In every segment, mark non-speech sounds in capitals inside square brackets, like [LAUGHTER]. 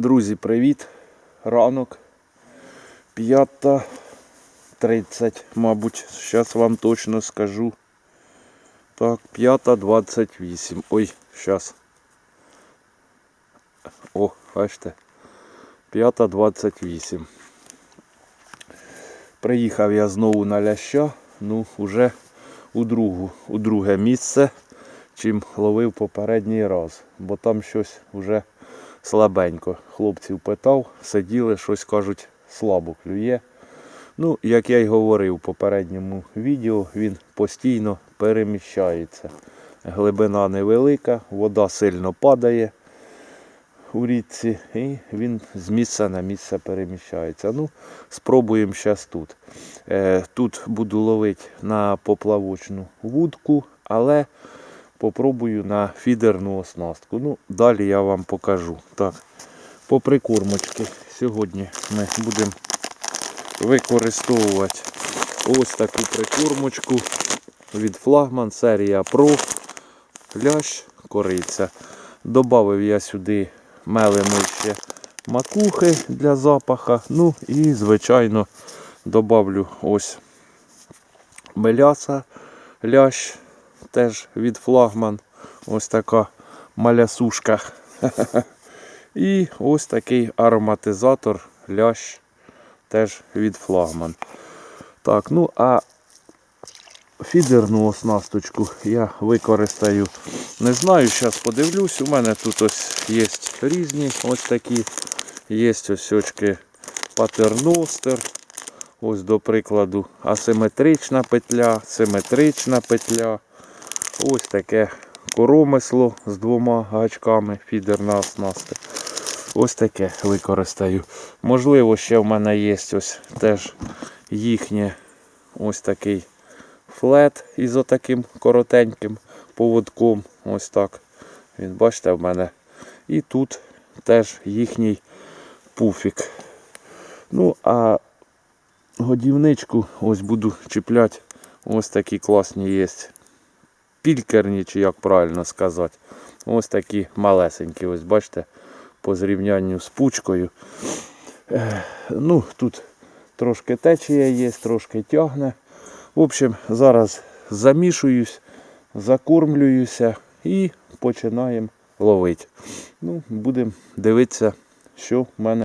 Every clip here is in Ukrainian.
Друзі, привіт! Ранок 5.30, мабуть, зараз вам точно скажу. Так, 5.28. Ой, зараз. О, бачите. 5.28. Приїхав я знову на ляща, ну, уже у, другу, у друге місце, чим ловив попередній раз, бо там щось вже слабенько. Хлопців питав, сиділи, щось кажуть, слабо клює. Ну, як я й говорив у попередньому відео, він постійно переміщається. Глибина невелика, вода сильно падає у річці, і він з місця на місце переміщається. Ну, спробуємо зараз тут. Е, тут буду ловити на поплавочну вудку, але попробую на фідерну оснастку. Ну, далі я вам покажу. Так, по прикормочки. Сьогодні ми будемо використовувати ось таку прикормочку від флагман серія Pro лящ кориця. Добавив я сюди меленої ще макухи для запаха. Ну і, звичайно, добавлю ось меляса лящ теж від флагман. Ось така малясушка. [LAUGHS] І ось такий ароматизатор лящ теж від флагман. Так, ну а фідерну оснасточку я використаю. Не знаю, зараз подивлюсь. У мене тут ось є різні ось такі. Є ось очки патерностер. Ось, до прикладу, асиметрична петля, симетрична петля. Ось таке коромисло з двома гачками, фідерна оснастка. Ось таке використаю. Можливо, ще в мене є ось теж їхнє ось такий флет із отаким коротеньким поводком. Ось так. Він бачите в мене. І тут теж їхній пуфік. Ну, а годівничку ось буду чіпляти. Ось такі класні є. Пількерні, чи як правильно сказати. Ось такі малесенькі, ось бачите, по зрівнянню з пучкою. Ну, тут трошки течія є, трошки тягне. В общем, зараз замішуюсь, закормлююся і починаємо ловити. Ну, будемо дивитися, що в мене.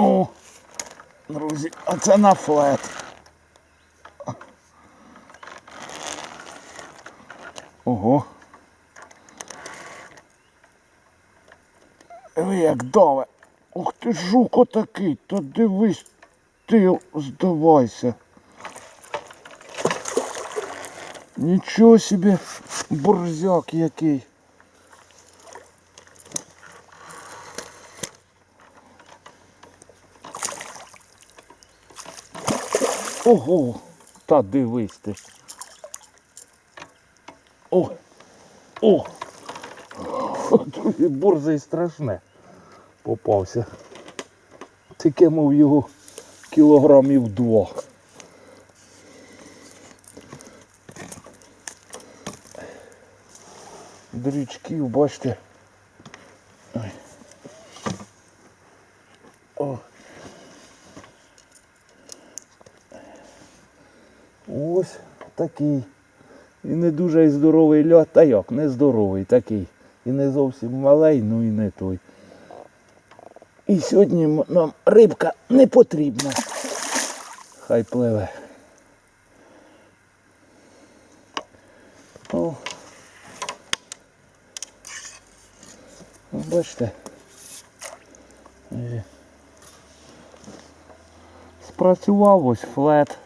О, друзі, а це на флет. Ого. Ви як даве. Ух ти жук отакий, та дивись, ти здавайся. Нічого собі борзяк який. Ого, та дивись ти. О! О! [LAUGHS] Друзі, борзий страшне. Попався. Таке мов його кілограмів два. Дрючків, бачите. Ой. Ось такий. І не дуже здоровий льот, та як, не здоровий такий. І не зовсім малий, ну і не той. І сьогодні нам рибка не потрібна. Хай пливе. О, Бачите. Е. Спрацював ось флет.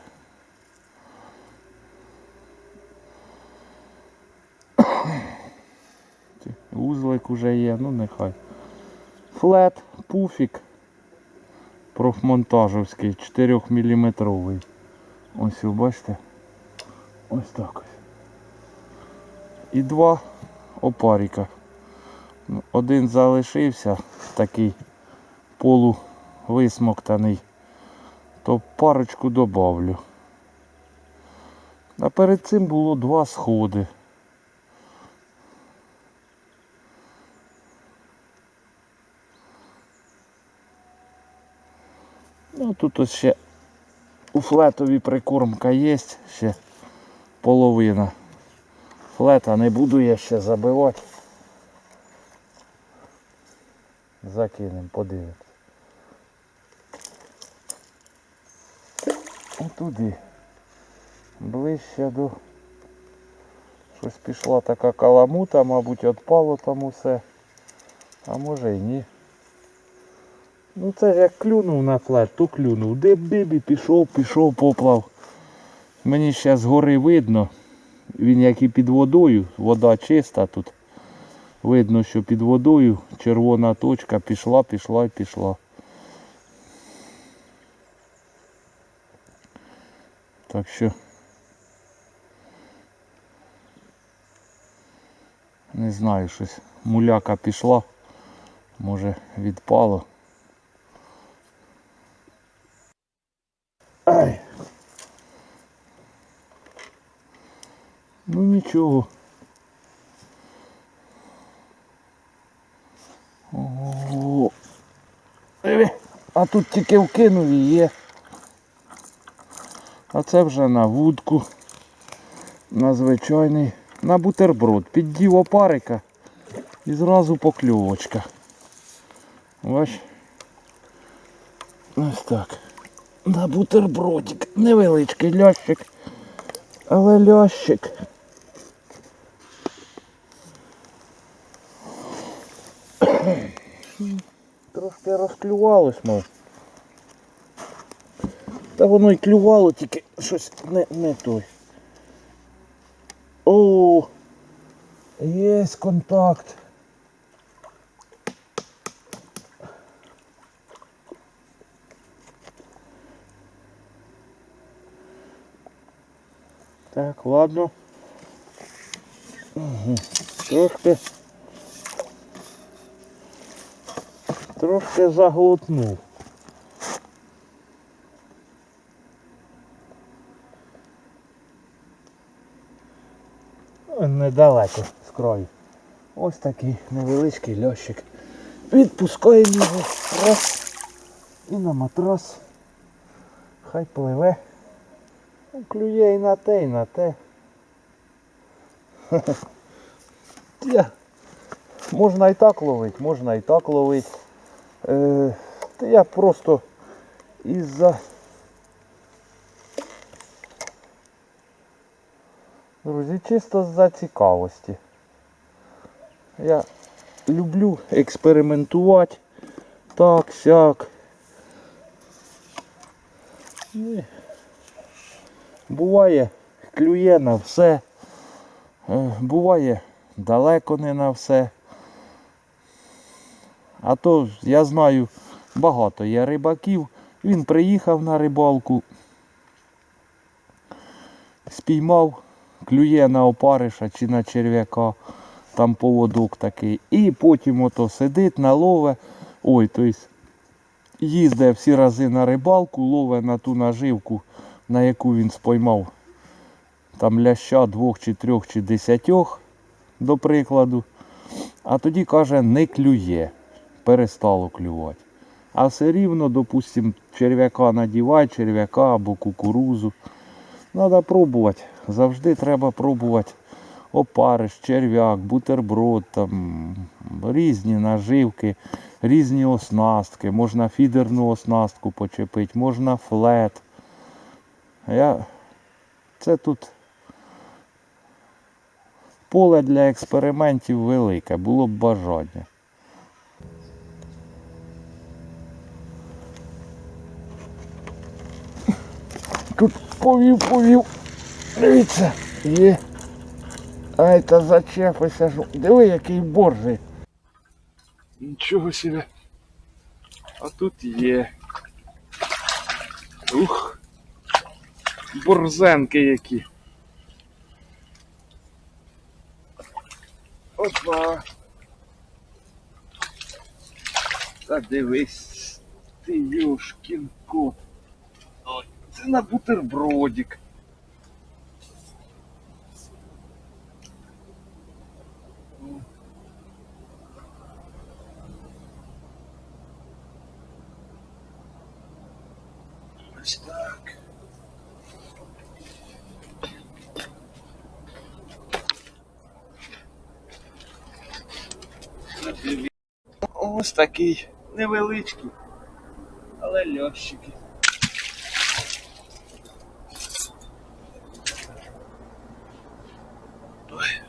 Ти Вузлик уже є, ну нехай. Флет, пуфік. Профмонтажовський, 4 мм. Ось ви бачите. Ось так ось. І два опаріка. Ну, Один залишився такий полувисмоктаний, то парочку добавлю. А перед цим було два сходи. Тут ось ще у флетові прикормка є, ще половина. Флета не буду я ще забивати. Закинемо, подивимось. Отуди. Ближче до... Щось пішла така каламута, мабуть, відпало там усе. А може і ні. Ну це як клюнув на флет, то клюнув. Де бібі пішов, пішов, поплав. Мені ще згори видно. Він як і під водою, вода чиста тут. Видно, що під водою червона точка пішла, пішла і пішла. Так що не знаю, щось муляка пішла, може відпало. Ну нічого. Ого. А тут тільки вкинув і є. А це вже на вудку. На звичайний. На бутерброд. Піддів опарика і зразу покльовочка. Бач. Ось так. На бутербродик. Невеличкий лящик. Але лящик. Трошки розклювалось, мов. Та воно й клювало, тільки щось не, не той. О, є контакт. Так, ладно. Угу. Трошки. Трошки заглотнув. Недалеко з краю. Ось такий невеличкий льощик. Відпускаємо його раз і на матрас. Хай пливе. Ну, Клює і на те, і на те. [LAUGHS] Можна і так ловити, можна і так ловити. Е, та я просто із-за Друзі, чисто з-за цікавості. Я люблю експериментувати так, сяк. І Буває, клює на все. Е, Буває далеко не на все. А то я знаю, багато є рибаків. Він приїхав на рибалку, спіймав, клює на опариша чи на черв'яка, там поводок такий. І потім ото сидить, налове. Ой, тобто їздить всі рази на рибалку, лове на ту наживку, на яку він споймав. Там ляща двох чи трьох чи десятьох, до прикладу. А тоді каже, не клює, перестало клювати. А все рівно, допустим, черв'яка надівай, черв'яка або кукурузу. Треба пробувати. Завжди треба пробувати опариш, черв'як, бутерброд, там, різні наживки, різні оснастки. Можна фідерну оснастку почепити, можна флет. Я... Це тут поле для експериментів велике, було б бажання. Тут повів, повів. Дивіться, є. Ай, та зачепися ж. Диви, який борзий. Нічого себе. А тут є. Ух. Борзенки які. Опа. Та дивись, ти юшкін кот. Це на бутербродик. Ось так. Ось такий невеличкий, але льощики. Ой.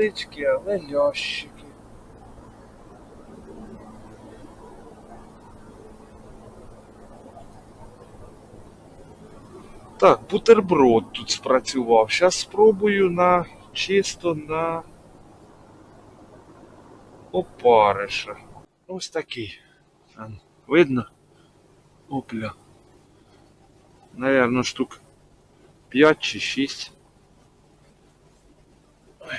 Невеличкі, але льощики. Так, бутерброд тут спрацював. Зараз спробую на чисто на опариша. Ось такий. Видно? Опля. Наверно, штук 5 чи 6. Ой.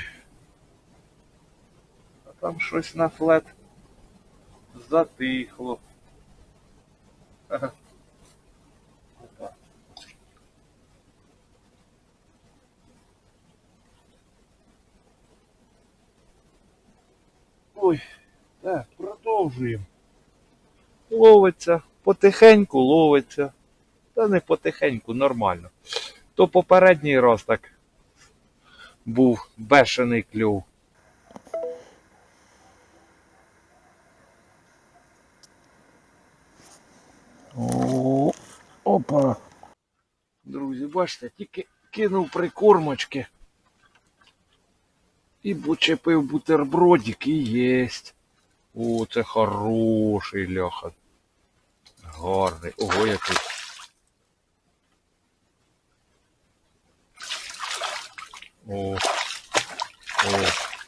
А там щось на флет затихло. Опа. Ой, так, продовжуємо. Ловиться, потихеньку ловиться. Та не потихеньку, нормально. То попередній раз так був бешений клюв. Бачите, тільки кинув прикормочки. І почепив бутербродик і єсть. О, це хороший ляха. Гарний. Ого, який. О. О.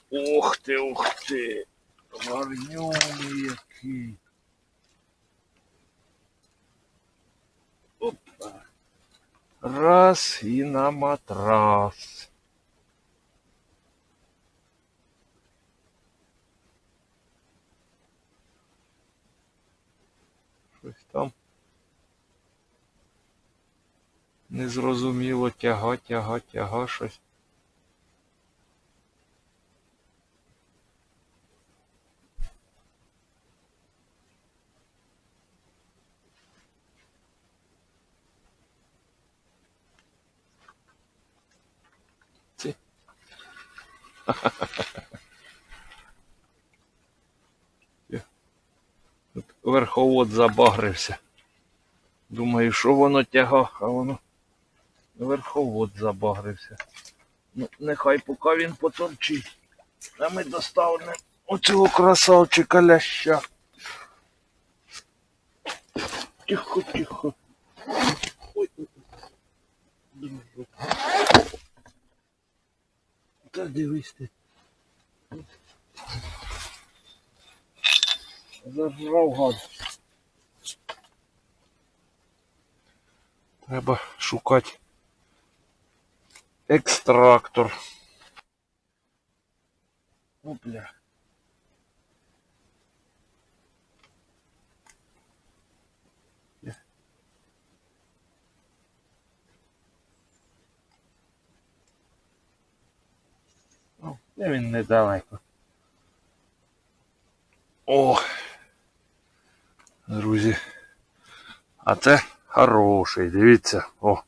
Ух ти, ух ти. Гарньоний який. Раз і на матрас. Щось там. Незрозуміло тяга, тяга, тяга щось. [LAUGHS] верховод забагрився. Думаю, що воно тяга, а воно верховод забагрився. Ну, нехай поки він поторчить. А ми доставимо оцього красавчика ляща. Тихо, тихо. Ой. Дружок. Та дивись ти. Зажрав гад. Треба шукати екстрактор. Опля. Де він недалеко. О! Друзі. А це хороший, дивіться. О.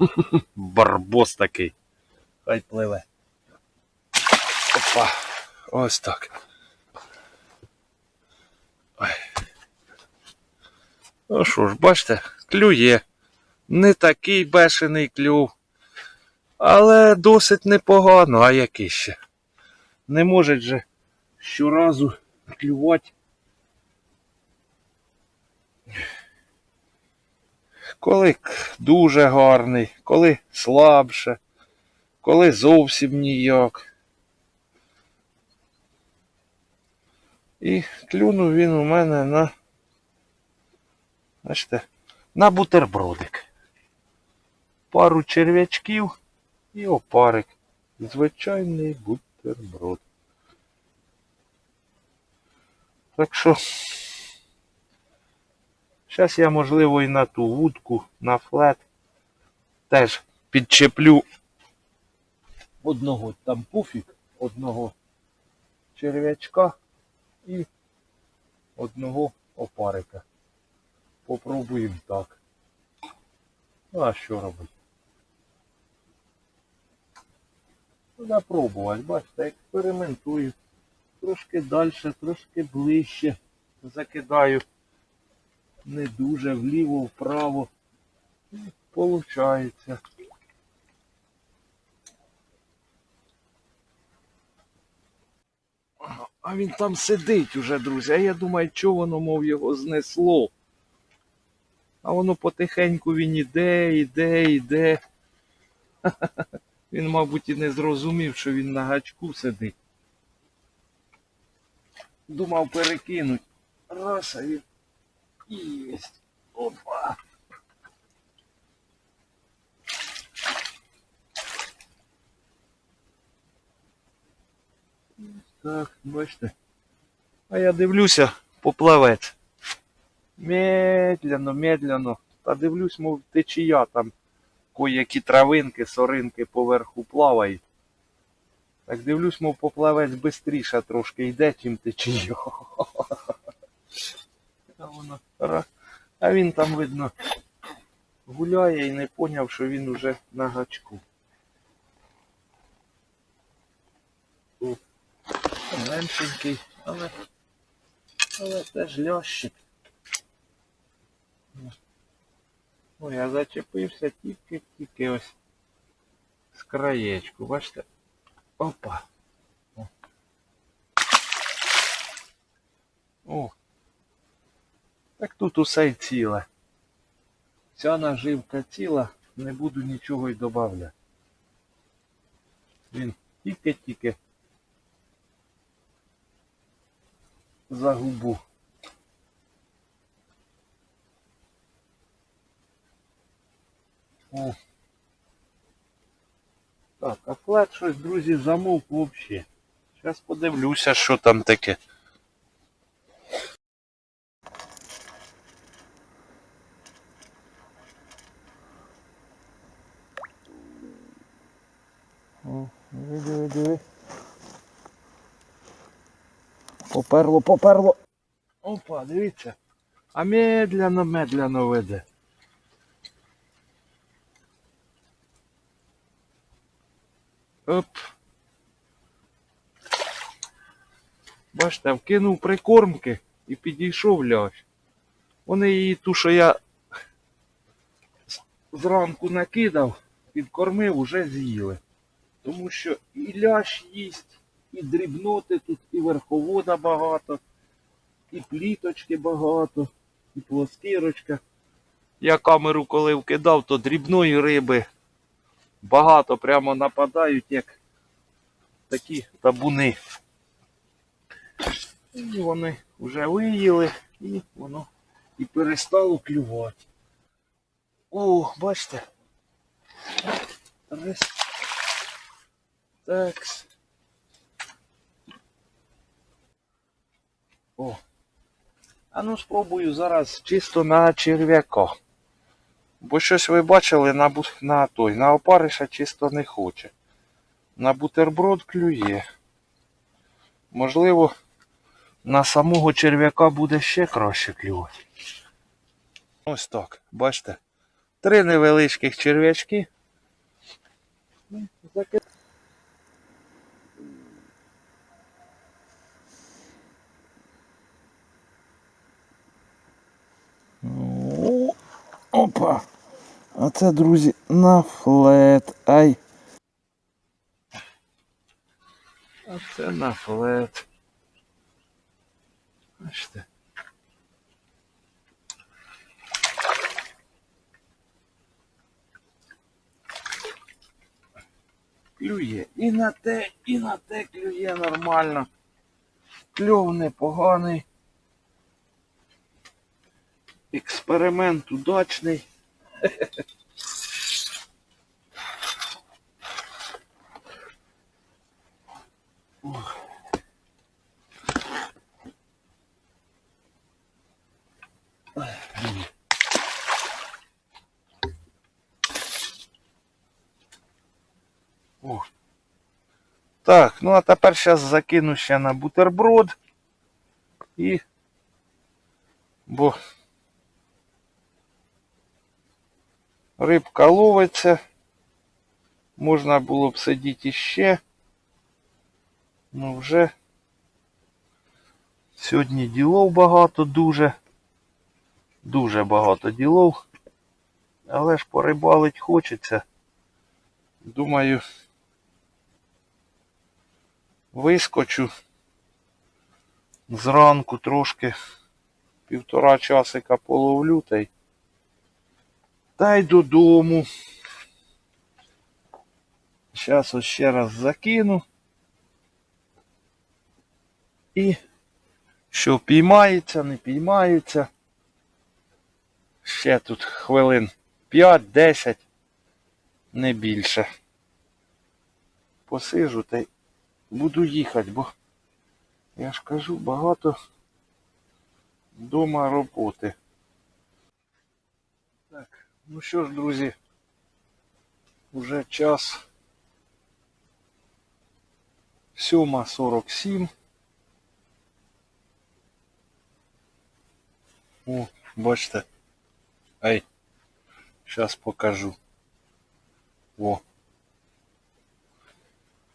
[LAUGHS] Барбос такий. Хай пливе. Опа. Ось так. Ой. Ну що ж, бачите, клює. Не такий бешений клюв. Але досить непогано, а який ще. Не може же щоразу клювати Коли дуже гарний, коли слабше, коли зовсім ніяк. І клюнув він у мене на. Бачите, на бутербродик. Пару черв'ячків і опарик. Звичайний бутерброд. Так що. Зараз я, можливо, і на ту вудку, на флет теж підчеплю одного там пуфік, одного черв'ячка і одного опарика. Попробуємо так. Ну, а що робити? Треба пробувати, бачите, експериментую. Трошки далі, трошки ближче. Закидаю не дуже вліво, вправо. Получається. А він там сидить уже, друзі. А я думаю, що воно, мов, його знесло. А воно потихеньку він іде, іде, іде. [LAUGHS] Він, мабуть, і не зрозумів, що він на гачку сидить. Думав перекинуть. Раз, а він Есть. Опа. Так, бачите. А я дивлюся, поплавець. Медленно, медленно. Та дивлюсь, мов течія там кої-які травинки, соринки поверху плавають. Так дивлюсь, мов поплавець швидше трошки йде, чим течія. А він там, видно, гуляє і не поняв, що він уже на гачку. Меншенький, але, але теж лящик. Ой, я зачепився тільки-тільки ось з краєчку, бачите? Опа. О, так тут усе й ціле. Ця наживка ціла, не буду нічого й додавати. Він тільки-тільки за губу. О. Так, а флет щось, друзі, замовк взагалі. Зараз подивлюся, що там таке. О, диви, диви, диви. Поперло, поперло. Опа, дивіться. А медляно, медляно веде. Оп. Бачите, вкинув прикормки і підійшов лящ. Вони її ту, що я зранку накидав, підкормив, уже з'їли. Тому що і лящ їсть, і дрібноти тут, і верховода багато, і пліточки багато, і плоскірочка. Я камеру коли вкидав, то дрібної риби багато прямо нападають, як такі табуни. І вони вже виїли, і воно і перестало клювати. О, бачите? Так. О. А ну спробую зараз чисто на черв'яка. Бо щось ви бачили на, на той, на опариша чисто не хоче. На бутерброд клює. Можливо, на самого черв'яка буде ще краще клювати. Ось так, бачите. Три невеличких черв'ячки. Опа! А це, друзі, на флет. Ай! А це на флет. Бачите. Клює і на те, і на те клює нормально. Кльов непоганий. Експеримент удачний. Так, ну а тепер зараз закину ще на бутерброд. І. Бо рибка ловиться. Можна було б сидіти іще. Ну вже сьогодні ділов багато дуже. Дуже багато ділов. Але ж порибалить хочеться. Думаю, вискочу зранку трошки півтора часика половлю та додому. Зараз ось ще раз закину. І що піймається, не піймається. Ще тут хвилин 5-10, не більше. Посижу та й буду їхати, бо я ж кажу, багато дома роботи. Ну що ж, друзі, вже час 7.47. О, бачите. Ай, зараз покажу. О.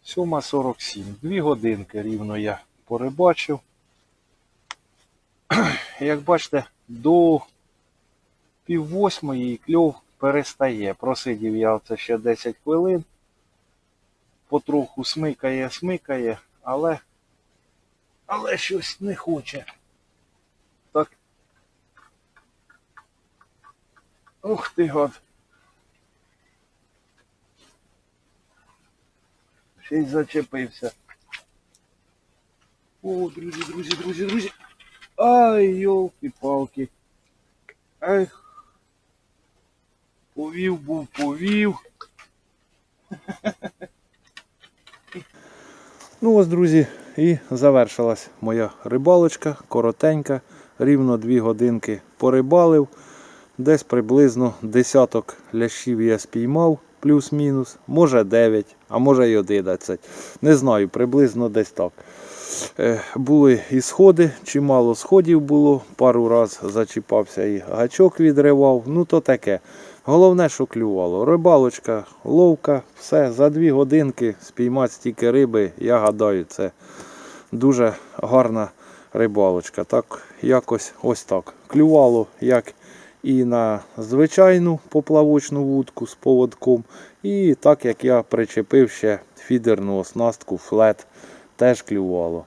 7.47. Дві годинки рівно я порибачив. Як бачите, до пів восьмої кльов перестає. Просидів я оце ще 10 хвилин. Потроху смикає, смикає, але але щось не хоче. Так. Ух ти гад. Й зачепився. О, друзі, друзі, друзі, друзі. Ай, йолки-палки. Ай. Повів був, повів. Ну ось, друзі, і завершилась моя рибалочка, коротенька, рівно 2 годинки порибалив. Десь приблизно десяток лящів я спіймав, плюс-мінус, може 9, а може й 11. Не знаю, приблизно десь так. Е, Були і сходи, чимало сходів було, пару раз зачіпався і гачок відривав, ну то таке. Головне, що клювало. Рибалочка, ловка, все, за дві годинки спіймати стільки риби, я гадаю, це дуже гарна рибалочка. Так, якось ось так. Клювало як і на звичайну поплавочну вудку з поводком, і так як я причепив ще фідерну оснастку, флет, теж клювало.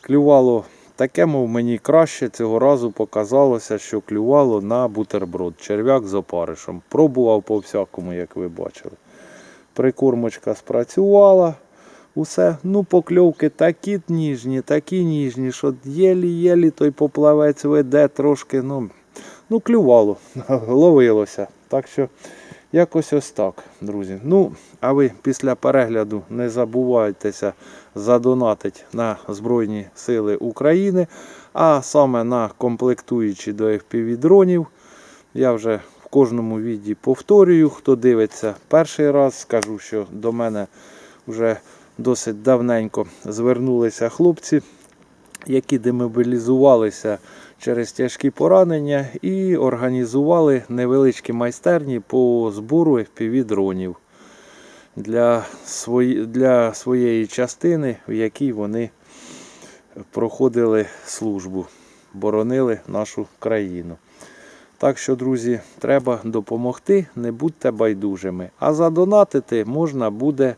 Клювало таке, мов мені краще цього разу показалося, що клювало на бутерброд, черв'як з опаришем. Пробував по всякому, як ви бачили. Прикормочка спрацювала. Усе, ну покльовки такі ніжні, такі ніжні, що єлі-єлі той поплавець веде трошки, ну, ну клювало, [LAUGHS] ловилося. Так що якось ось так, друзі. Ну, а ви після перегляду не забувайтеся задонатити на Збройні Сили України, а саме на комплектуючі до FPV дронів. Я вже в кожному віді повторюю, хто дивиться перший раз, скажу, що до мене вже досить давненько звернулися хлопці, які демобілізувалися через тяжкі поранення і організували невеличкі майстерні по збору FPV дронів для, свої, для своєї частини, в якій вони проходили службу, боронили нашу країну. Так що, друзі, треба допомогти, не будьте байдужими. А задонатити можна буде.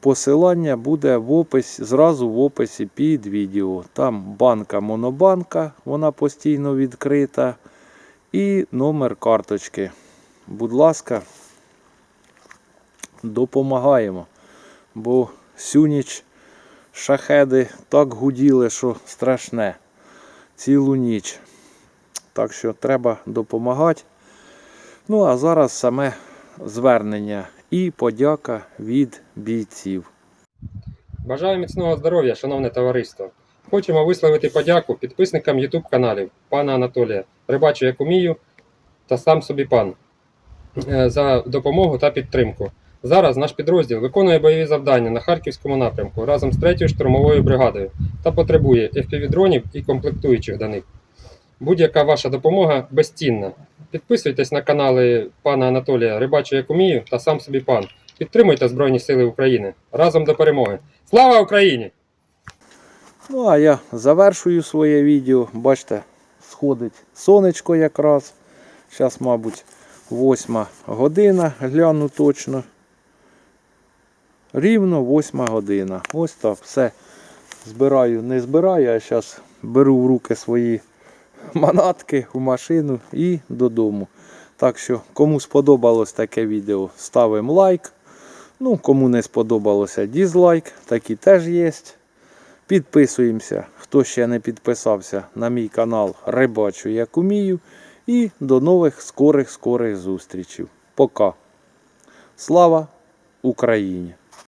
Посилання буде в описі, зразу в описі під відео. Там банка Монобанка, вона постійно відкрита. І номер карточки. Будь ласка, допомагаємо. Бо всю ніч шахеди так гуділи, що страшне. Цілу ніч. Так що треба допомагати. Ну а зараз саме звернення і подяка від бійців. Бажаю міцного здоров'я, шановне товариство. Хочемо висловити подяку підписникам YouTube каналів пана Анатолія, Рибачу як умію та сам собі пан е, за допомогу та підтримку. Зараз наш підрозділ виконує бойові завдання на Харківському напрямку разом з 3-ю штурмовою бригадою та потребує FPV-дронів і комплектуючих до них. Будь-яка ваша допомога безцінна. Підписуйтесь на канали пана Анатолія Рибачу як умію та сам собі пан. Підтримуйте Збройні Сили України разом до перемоги. Слава Україні! Ну, а я завершую своє відео. Бачите, сходить сонечко якраз. Зараз, мабуть, восьма година, гляну точно. Рівно восьма година. Ось так. Все збираю, не збираю, а зараз беру в руки свої манатки в машину і додому. Так що, кому сподобалось таке відео, ставимо лайк. Ну, кому не сподобалося, дізлайк, такі теж є. Підписуємося, хто ще не підписався на мій канал Рибачу як умію. І до нових скорих скорих зустрічей. Пока. Слава Україні!